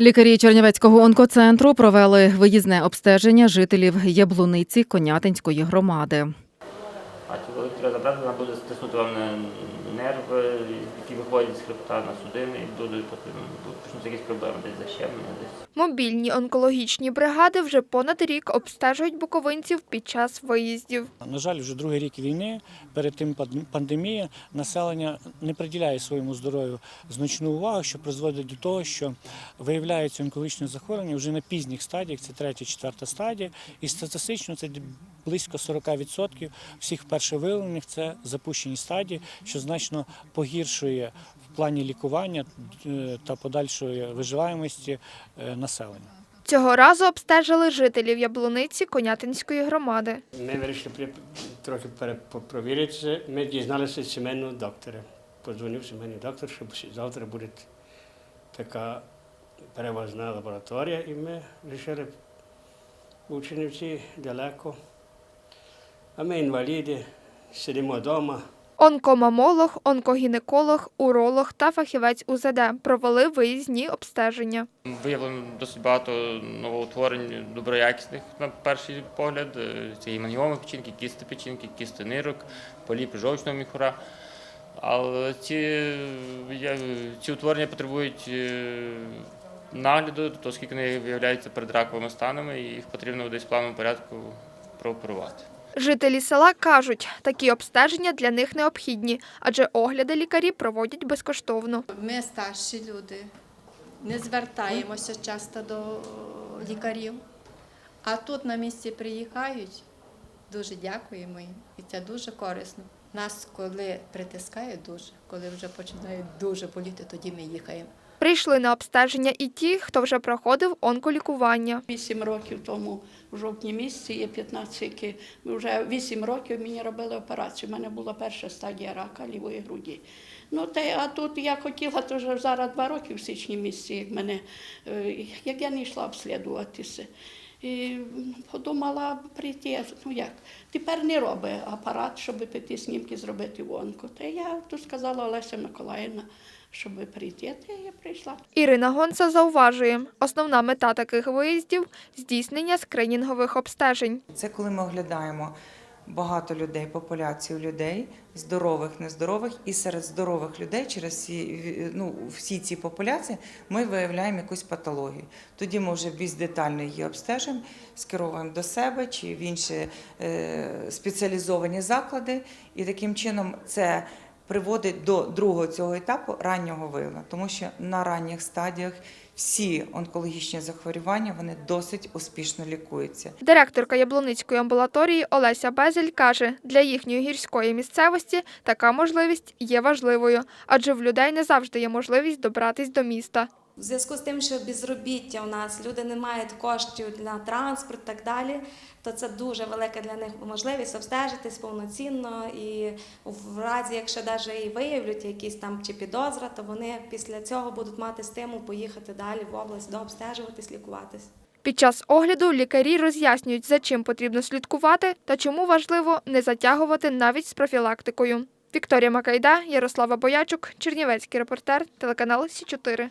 Лікарі Чернівецького онкоцентру провели виїзне обстеження жителів Яблуниці Конятинської громади. А ті коли треба забрати, вона буде стиснути вам нерви, які виходять з хребта на судини, і будуть потім почнуться якісь проблеми, десь защемлення, десь. Мобільні онкологічні бригади вже понад рік обстежують буковинців під час виїздів. На жаль, вже другий рік війни, перед тим пан- пандемія, населення не приділяє своєму здоров'ю значну увагу, що призводить до того, що виявляються онкологічні захворювання вже на пізніх стадіях, це третя, четверта стадія, і статистично це близько 40% всіх першовиявлених це запущені стадії, що значно погіршує в плані лікування е, та подальшої виживаємості е, населення. Цього разу обстежили жителів Яблуниці Конятинської громади. Ми вирішили трохи пере- по- провіритися. Ми дізналися сімейного доктора. Подзвонив сімейний доктор, що завтра буде така перевозна лабораторія, і ми вирішили ученівці далеко. А ми інваліди, сидимо вдома. Онкомамолог, онкогінеколог, уролог та фахівець УЗД провели виїзні обстеження. Виявлено досить багато новоутворень доброякісних на перший погляд. Е, Це гемангіоми печінки, кісти печінки, кісти нирок, поліпи жовчного міхура. Але ці, ці утворення потребують нагляду, оскільки вони виявляються перед раковими станами, і їх потрібно десь в плановому порядку прооперувати. Жителі села кажуть, такі обстеження для них необхідні, адже огляди лікарі проводять безкоштовно. Ми старші люди, не звертаємося часто до лікарів. А тут на місці приїхають, дуже дякуємо їм. І це дуже корисно. Нас, коли притискають дуже, коли вже починають дуже боліти, тоді ми їхаємо. Прийшли на обстеження і ті, хто вже проходив онколікування. Вісім років тому, в жовтні місяці, є 15, які вже вісім років мені робили операцію. У мене була перша стадія рака лівої груді. Ну, те, а тут я хотіла, то вже зараз два роки в січні місяці, як мене, е, як я не йшла обслідуватися. І подумала прийти, ну як, тепер не робить апарат, щоб піти снімки зробити в онку. Та я тут сказала Олеся Миколаївна, щоб прийти, та я прийшла. Ірина Гонца зауважує, основна мета таких виїздів здійснення скринінгових обстежень. Це коли ми оглядаємо багато людей, популяцію людей, здорових, нездорових, і серед здорових людей через всі, ну, всі ці популяції ми виявляємо якусь патологію. Тоді ми вже більш детально її обстежимо, скеровуємо до себе чи в інші е, спеціалізовані заклади, і таким чином це приводить до другого цього етапу раннього виявлення, тому що на ранніх стадіях всі онкологічні захворювання вони досить успішно лікуються. Директорка Яблуницької амбулаторії Олеся Безель каже, для їхньої гірської місцевості така можливість є важливою, адже в людей не завжди є можливість добратись до міста. В зв'язку з тим, що безробіття у нас люди не мають коштів на транспорт і так далі, то це дуже велика для них можливість обстежитись повноцінно і в разі, якщо навіть і виявлять якісь там чи підозра, то вони після цього будуть мати стимул поїхати далі в область, дообстежуватись, лікуватись. Під час огляду лікарі роз'яснюють, за чим потрібно слідкувати та чому важливо не затягувати навіть з профілактикою. Вікторія Макайда, Ярослава Боячук, Чернівецький репортер, телеканал Сі 4